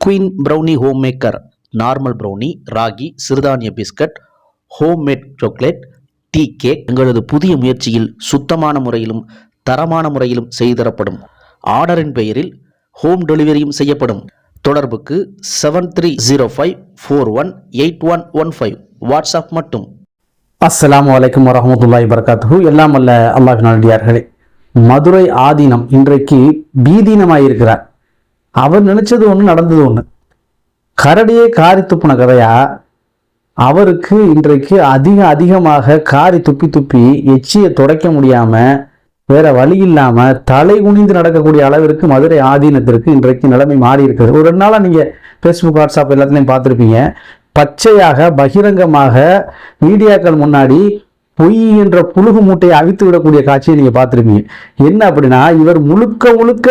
Queen brownie homemaker normal brownie ragi சிறுதானிய biscuit homemade chocolate tea cake எங்களது புதிய முயற்சியில் சுத்தமான முறையிலும் தரமான முறையிலும் செய்து தரப்படும். ஆர்டரின் பெயரில் ஹோம் டெலிவரியும் செய்யப்படும். தொடர்புக்கு seven three zero five four one eight one one five WhatsApp மட்டும். அஸ்லாம் வலைக்கம் வரமத்துல்லாய் வரகாத்து எல்லாம் அல்ல அல்லாஹ் நல்லடியார்களே மதுரை ஆதீனம் இன்றைக்கு பீதீனமாயிருக்கிறார். அவர் நினைச்சது ஒன்று நடந்தது ஒன்று கரடியே காரி துப்பின கதையா? அவருக்கு இன்றைக்கு அதிக அதிகமாக காரி துப்பி துப்பி எச்சியை துடைக்க முடியாம வேற வழி இல்லாம தலை குனிந்து நடக்கக்கூடிய அளவிற்கு மதுரை ஆதீனத்திற்கு இன்றைக்கு நிலைமை மாறி இருக்குது ஒரு ரெண்டு நாளா நீங்க ஃபேஸ்புக் வாட்ஸ்அப் எல்லாத்துலையும் பார்த்துருப்பீங்க. பச்சையாக பகிரங்கமாக மீடியாக்கள் முன்னாடி பொய் என்ற புழுகு மூட்டையை அவித்து விடக்கூடிய காட்சியை நீங்க பார்த்துருப்பீங்க. என்ன அப்படின்னா இவர் முழுக்க முழுக்க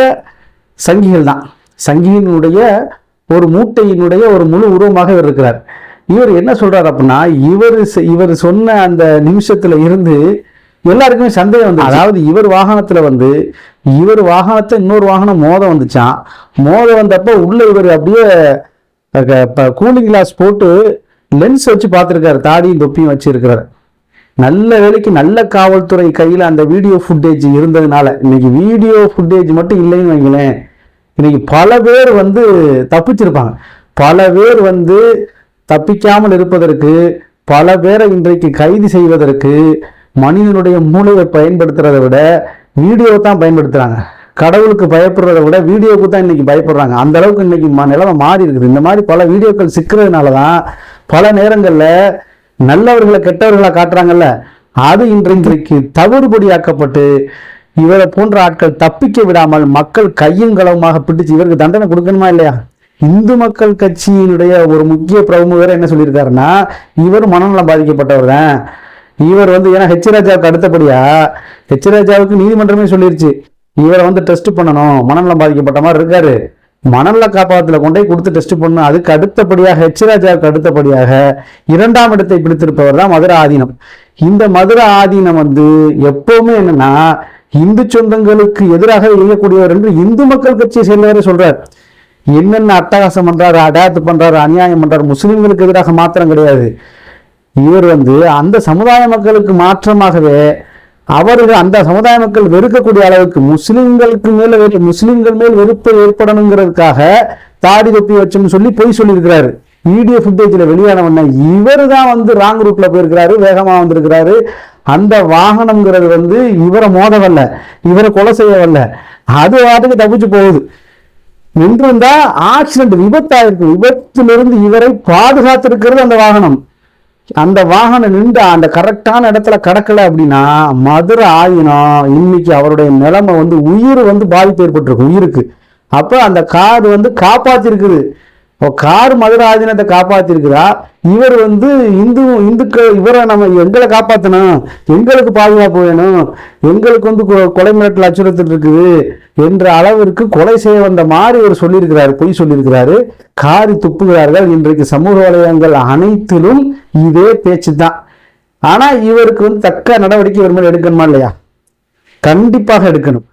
சங்கிகள் தான். சங்கியினுடைய ஒரு மூட்டையினுடைய ஒரு முழு உருவமாக இவர் இருக்கிறார். இவர் என்ன சொல்றாரு அப்படின்னா இவர் இவர் சொன்ன அந்த நிமிஷத்துல இருந்து எல்லாருக்குமே சந்தேகம் வந்து அதாவது இவர் வாகனத்துல வந்து இவர் வாகனத்தை இன்னொரு வாகனம் மோத வந்துச்சான் மோத வந்தப்ப உள்ள இவர் அப்படியே கூலிங் கிளாஸ் போட்டு லென்ஸ் வச்சு பார்த்துருக்காரு. தாடியும் தொப்பியும் வச்சிருக்கிறார் நல்ல வேலைக்கு நல்ல காவல்துறை கையில் அந்த வீடியோ ஃபுட்டேஜ் இருந்ததுனால இன்னைக்கு வீடியோ ஃபுட்டேஜ் மட்டும் இல்லைன்னு வைங்களேன். இன்னைக்கு பல பேர் வந்து தப்பிச்சிருப்பாங்க. பல பேர் வந்து தப்பிக்காமல் இருப்பதற்கு பல பேரை இன்றைக்கு கைது செய்வதற்கு மனிதனுடைய மூளையை பயன்படுத்துறதை விட வீடியோ தான் பயன்படுத்துகிறாங்க கடவுளுக்கு பயப்படுறதை விட வீடியோவுக்கு தான் இன்னைக்கு பயப்படுறாங்க. அந்த அளவுக்கு இன்னைக்கு நிலைமை மாறி இருக்குது. இந்த மாதிரி பல வீடியோக்கள் சிக்கிறதுனால தான் பல நேரங்களில் நல்லவர்களை கெட்டவர்களை காட்டுறாங்கல்ல. அது இன்றைக்கு தவிடுபடியாக்கப்பட்டு இவரை போன்ற ஆட்கள் தப்பிக்க விடாமல் மக்கள் கையும் களவுமாக பிடிச்சு இவருக்கு தண்டனை கொடுக்கணுமா இல்லையா? இந்து மக்கள் கட்சியினுடைய ஒரு முக்கிய பிரமுகர் என்ன சொல்லியிருக்காருன்னா இவர் மனநலம் பாதிக்கப்பட்டவர் தான். இவர் வந்து ஏன்னா ஹெச் ராஜாவுக்கு அடுத்தபடியா ஹெச் ராஜாவுக்கு நீதிமன்றமே சொல்லிருச்சு. இவரை வந்து டெஸ்ட் பண்ணணும். மனநலம் பாதிக்கப்பட்ட மாதிரி இருக்காரு. மணல்ல காப்பாத்துல கொண்டு போய் கொடுத்து டெஸ்ட் பண்ணணும். அதுக்கு அடுத்தபடியாக ஹெச் ராஜாவுக்கு அடுத்தபடியாக இரண்டாம் இடத்தை பிடித்திருப்பவர் தான் மதுரை ஆதீனம். இந்த மதுரை ஆதீனம் வந்து எப்பவுமே என்னன்னா இந்து சொந்தங்களுக்கு எதிராக இயங்கக்கூடியவர் என்று இந்து மக்கள் கட்சியை சேர்ந்தவரே சொல்றார். என்னென்ன அட்டகாசம் பண்றாரு அடாத்து பண்றாரு அநியாயம் பண்றாரு முஸ்லிம்களுக்கு எதிராக மாத்திரம் கிடையாது. இவர் வந்து அந்த சமுதாய மக்களுக்கு மாற்றமாகவே அவர்கள் அந்த சமுதாய மக்கள் வெறுக்கக்கூடிய அளவுக்கு முஸ்லிம்களுக்கு மேல வெறு- முஸ்லிம்கள் மேல் வெறுப்பு ஏற்படணுங்கிறதுக்காக தாடி தொப்பி வச்சோம்னு சொல்லி பொய் சொல்லியிருக்கிறாரு. வீடியோ ஃபுட்டேஜில் வெளியான உடனே இவர் தான் வந்து ராங் ரூட்ல போயிருக்கிறாரு வேகமாக வந்திருக்கிறாரு. அந்த வாகனம்ங்கிறது வந்து இவரை மோத வரல இவரை கொலை செய்ய வரல அது வாட்டுக்கு தப்பிச்சு போகுது. நின்றிருந்தா ஆக்சிடென்ட் விபத்தாயிருக்கு. விபத்திலிருந்து இவரை பாதுகாத்திருக்கிறது அந்த வாகனம். அந்த வாகனம் நின்று அந்த கரெக்டான இடத்துல கடக்கல அப்படின்னா மதுரை ஆயினம். இன்னைக்கு அவருடைய நிலைமை வந்து உயிர் வந்து பாதிப்பு ஏற்பட்டிருக்கு உயிருக்கு. அப்ப அந்த காது வந்து காப்பாத்திருக்குது. கார் மதுரை ஆதீனத்தை இவர் வந்து இந்து இந்துக்கள் இவரை நம்ம எங்களை காப்பாற்றணும் எங்களுக்கு பாதுகாப்பு வேணும். எங்களுக்கு வந்து கொ- கொலை மிரட்டல் அச்சுறுத்தல் இருக்குது என்ற அளவிற்கு கொலை செய்ய வந்த மாதிரி இவர் சொல்லியிருக்கிறாரு பொய் சொல்லியிருக்கிறாரு. காரி துப்புகிறார்கள். இன்றைக்கு சமூக வலயங்கள் அனைத்திலும் இதே பேச்சு தான் ஆனால் இவருக்கு வந்து தக்க நடவடிக்கை இவர் மேலே எடுக்கணுமா இல்லையா? கண்டிப்பாக எடுக்கணும்.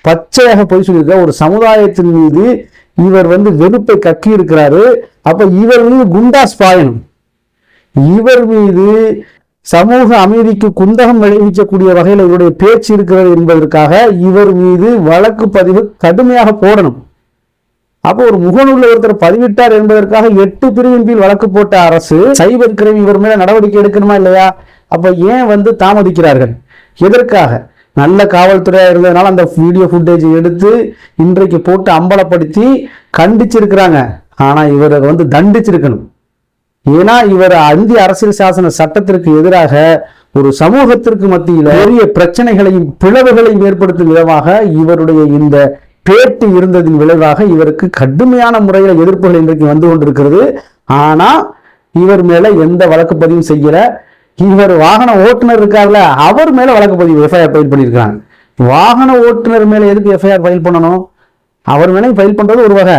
பச்சையாக பொய் சொல்லியிருக்க ஒரு சமுதாயத்தின் மீது இவர் வந்து வெறுப்பை கக்கி இருக்கிறாரு அப்ப இவர் மீது குண்டாஸ் பாயணும். இவர் மீது சமூக அமைதிக்கு குந்தகம் விளைவிக்கக்கூடிய வகையில் இவருடைய பேச்சு இருக்கிறது என்பதற்காக இவர் மீது வழக்கு பதிவு கடுமையாக போடணும். அப்போ ஒரு முகநூலில் ஒருத்தர் பதிவிட்டார் என்பதற்காக எட்டு பிரிவின் கீழ் வழக்கு போட்ட அரசு சைபர் கிரைம் இவர் மேல நடவடிக்கை எடுக்கணுமா இல்லையா? அப்ப ஏன் வந்து தாமதிக்கிறார்கள்? எதற்காக? நல்ல காவல்துறையாக இருந்ததுனால அந்த வீடியோ ஃபுட்டேஜ் எடுத்து இன்றைக்கு போட்டு அம்பலப்படுத்தி கண்டிச்சிருக்கிறாங்க. ஆனால் இவரை வந்து தண்டிச்சிருக்கணும். ஏன்னா இவர் இந்திய அரசியல் சாசன சட்டத்திற்கு எதிராக ஒரு சமூகத்திற்கு மத்தியில் பெரிய பிரச்சனைகளையும் பிளவுகளையும் ஏற்படுத்தும் விதமாக இவருடைய இந்த பேட்டி இருந்ததின் விளைவாக இவருக்கு கடுமையான முறையில் எதிர்ப்புகள் இன்றைக்கு வந்து கொண்டிருக்கிறது. ஆனால் இவர் மேல எந்த வழக்கு பதிவும் செய்யல. இவர் வாகன ஓட்டுநர் இருக்கார்ல அவர் மேல வழக்கு பதிவு எஃப்ஐஆர் ஃபைல் பண்ணியிருக்கிறாங்க. வாகன ஓட்டுநர் மேல எதுக்கு எஃப்ஐஆர் ஃபைல் பண்ணணும்? அவர் மேலே ஃபைல் பண்றது ஒரு வகை.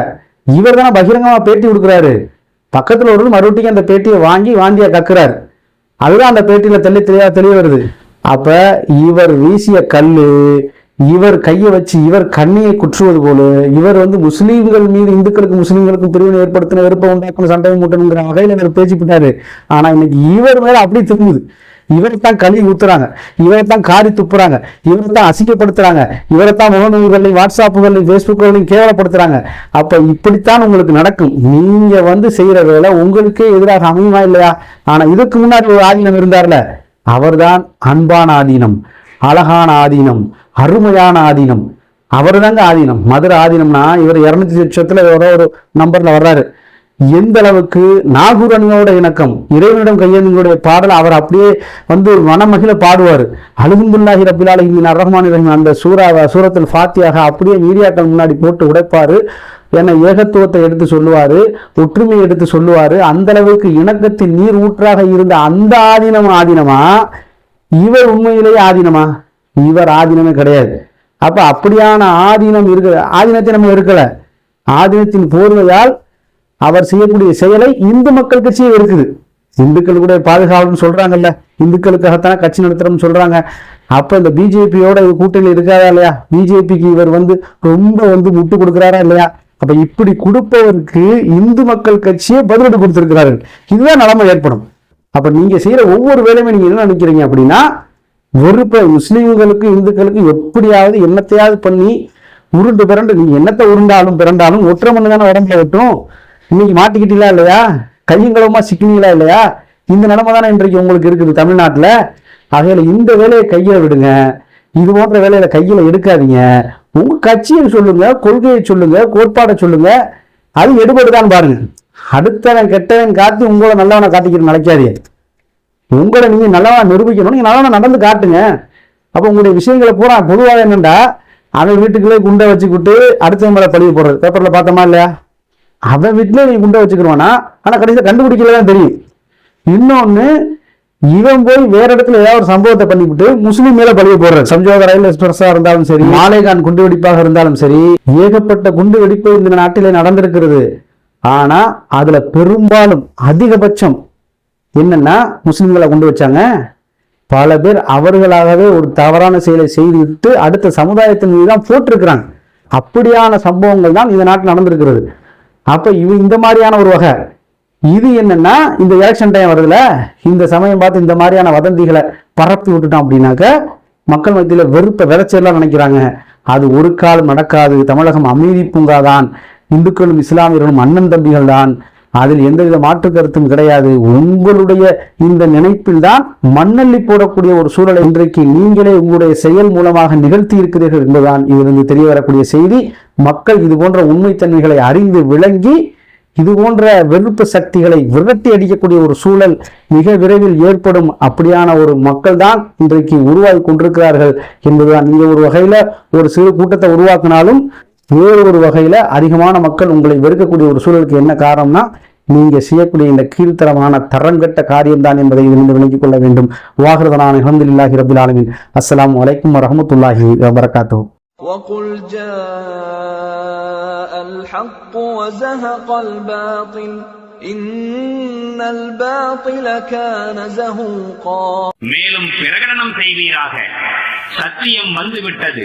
இவர் தானே பகிரங்கமா பேட்டி கொடுக்குறாரு. பக்கத்தில் ஒரு மறுபடியும் அந்த பேட்டியை வாங்கி வாந்தியா கக்குறாரு. அதுதான் அந்த பேட்டியில தெளி தெளிவா தெளிய வருது. அப்ப இவர் வீசிய கல்லு இவர் கையை வச்சு இவர் கண்ணியை குற்றுவது போல இவர் வந்து முஸ்லீம்கள் மீது இந்துக்களுக்கு முஸ்லீம்களுக்கும் பிரிவினை ஏற்படுத்தின வெறுப்பை உண்டாக்கணும் சண்டை மூட்டணுங்கிற வகையில் இவர் பேச்சு போட்டாரு. ஆனா இன்னைக்கு இவர் மேல அப்படியே திரும்புது. இவரைத்தான் கழுவி ஊத்துறாங்க. இவரைத்தான் காரி துப்புறாங்க. இவரைத்தான் அசிங்கப்படுத்துறாங்க. இவரைத்தான் முகநூல்களையும் வாட்ஸ்அப்புகளையும் ஃபேஸ்புக்குகளையும் கேவலப்படுத்துறாங்க. அப்ப இப்படித்தான் உங்களுக்கு நடக்கும். நீங்க வந்து செய்யற வேலை உங்களுக்கே எதிராக அமையுமா இல்லையா? ஆனா இதுக்கு முன்னாடி ஒரு ஆதீனம் இருந்தார்ல. அவர்தான் அன்பான ஆதீனம். அழகான ஆதீனம் அருமையான ஆதீனம் அவர் தாங்க ஆதீனம் மதுரை ஆதீனம்னா இவர் இரநூத்தி லட்சத்தில் ஏதோ ஒரு நம்பரில் வர்றாரு. எந்த அளவுக்கு நாகூரனோட இணக்கம் இறைவனிடம் கையெழுங்களுடைய பாடல் அவர் அப்படியே வந்து மனமகிழ பாடுவார். அலுகுந்துல்லாஹி ரபில் அலஹிமின் ரஹ்மான் ரஹீம் அந்த சூரா சூரத்தில் ஃபாத்தியாக அப்படியே மீடியாக்கள் முன்னாடி போட்டு உடைப்பார். என ஏகத்துவத்தை எடுத்து சொல்லுவார் ஒற்றுமையை எடுத்து சொல்லுவார். அந்த அளவுக்கு இணக்கத்தின் நீர் ஊற்றாக இருந்த அந்த ஆதீனம் ஆதீனமா? இவர் உண்மையிலேயே ஆதீனமா? இவர் ஆதீனமே கிடையாது. அப்ப அப்படியான ஆதீனம் இருக்க ஆதீனத்தை நம்ம இருக்கல ஆதீனத்தின் போர்வையால் அவர் செய்யக்கூடிய செயலை இந்து மக்கள் கட்சியே இருக்குது இந்துக்கள் கூட பாதுகாவல்னு சொல்றாங்கல்ல. இந்துக்களுக்காகத்தானே கட்சி நடத்துறோம்னு சொல்றாங்க. அப்ப இந்த பிஜேபியோட இது கூட்டணி இருக்காரா இல்லையா? பிஜேபிக்கு இவர் வந்து ரொம்ப வந்து முட்டு கொடுக்குறாரா இல்லையா? அப்ப இப்படி கொடுப்பவருக்கு இந்து மக்கள் கட்சியே பதிலடி கொடுத்திருக்கிறார்கள். இதுதான் நிலைமை ஏற்படும். அப்போ நீங்க செய்கிற ஒவ்வொரு வேலையுமே நீங்க என்ன நினைக்கிறீங்க அப்படின்னா வெறுப்பை முஸ்லீம்களுக்கும் இந்துக்களுக்கும் எப்படியாவது என்னத்தையாவது பண்ணி உருண்டு பிறண்டு நீங்க என்னத்தை உருண்டாலும் பிறண்டாலும் ஒற்றை மண்ணு தானே உடம்புல வெட்டும் இன்னைக்கு மாட்டிக்கிட்டீங்களா இல்லையா? கையங்களவுமா சிக்கினீங்களா இல்லையா? இந்த நிலைமை தானே இன்றைக்கு உங்களுக்கு இருக்குது தமிழ்நாட்டில். அதையில் இந்த வேலையை கையில் விடுங்க. இது போன்ற வேலையில கையில் எடுக்காதீங்க. உங்கள் கட்சியை சொல்லுங்க கொள்கையை சொல்லுங்க கோட்பாடை சொல்லுங்க. அது எடுபடுதான்னு பாருங்க. அடுத்தவன் கெட்டவன் காத்து உங்களை நல்லவனை காத்திக்கிட்டு நினைக்காதே உங்களை நீங்கள் நல்லவனா நிரூபிக்கணும். நீங்கள் நல்லவனா நடந்து காட்டுங்க. அப்போ உங்களுடைய விஷயங்களை பூரா பொதுவாக என்னண்டா? அவன் வீட்டுக்குள்ளே குண்டை வச்சுக்கிட்டு அடுத்தவங்க மேலே பழிவு போடுறது. பேப்பரில் பார்த்தோமா இல்லையா? அவன் வீட்டிலே நீ குண்டை வச்சுக்கிடுவானா ஆனால் கடைசியில் கண்டுபிடிக்கல தான் தெரியும். இன்னொன்று இவன் போய் வேற இடத்துல ஏதாவது ஒரு சம்பவத்தை பண்ணிவிட்டு முஸ்லீம் மேல பழிய போடுறது. சம்ஜோத ரயில் எக்ஸ்பிரஸா இருந்தாலும் சரி மாலேகான் குண்டு வெடிப்பாக இருந்தாலும் சரி ஏகப்பட்ட குண்டு வெடிப்பு இந்த நாட்டிலே நடந்திருக்கிறது. ஆனா அதுல பெரும்பாலும் அதிகபட்சம் என்னன்னா முஸ்லிம்களை கொண்டு வச்சாங்க. பல பேர் அவர்களாகவே ஒரு தவறான செயலை செய்துவிட்டு அடுத்த சமுதாயத்தின் மீது தான் போட்டிருக்கிறாங்க. அப்படியான சம்பவங்கள் தான் இந்த நாட்டில் நடந்திருக்கிறது. அப்ப இவ இந்த மாதிரியான ஒரு வகை. இது என்னன்னா இந்த எலெக்ஷன் டைம் வருதுல இந்த சமயம் பார்த்து இந்த மாதிரியான வதந்திகளை பரப்பி விட்டுட்டோம் அப்படின்னாக்க மக்கள் மத்தியில் வெறுப்பை விதைச்செல்லாம் நினைக்கிறாங்க. அது ஒரு காலம் நடக்காது. தமிழகம் அமைதி பூங்காதான். இந்துக்களும் இஸ்லாமியர்களும் அண்ணன் தம்பிகள் தான் அதில் எந்தவித மாற்று கருத்தும் கிடையாது. உங்களுடைய இந்த நினைப்பில் தான் மண்ணள்ளி போடக்கூடிய ஒரு சூழலை இன்றைக்கு நீங்களே உங்களுடைய செயல் மூலமாக நிகழ்த்தி இருக்கிறீர்கள் என்பதுதான் இதிலிருந்து தெரிய வரக்கூடிய செய்தி. மக்கள் இது போன்ற உண்மைத்தன்மைகளை அறிந்து விளங்கி இது போன்ற வெறுப்பு சக்திகளை விரட்டி அடிக்கக்கூடிய ஒரு சூழல் மிக விரைவில் ஏற்படும் அப்படியான ஒரு மக்கள் தான் இன்றைக்கு உருவாகி கொண்டிருக்கிறார்கள் என்பதுதான். நீங்க ஒரு வகையில ஒரு சிறு கூட்டத்தை உருவாக்கினாலும் வேறு ஒரு வகையில அதிகமான மக்கள் உங்களை வெறுக்கக்கூடிய ஒரு சூழலுக்கு என்ன காரணம்னா நீங்க செய்யக்கூடிய இந்த கீழ்த்தரமான தரங்கட்ட காரியம்தான் என்பதை இதிலிருந்து விளங்கிக் கொள்ள வேண்டும் வாகிருதனான அலமதுல்லாஹி ரபில் ஆலமின் அஸ்ஸலாமு அலைக்கும் வரஹமத்துல்லாஹி வபரகாத்து وقل جاء الحق وزهق الباطل إن الباطل كان زهوقا மேலும் பிரகடனம் செய்வீராக சத்தியம் வந்துவிட்டது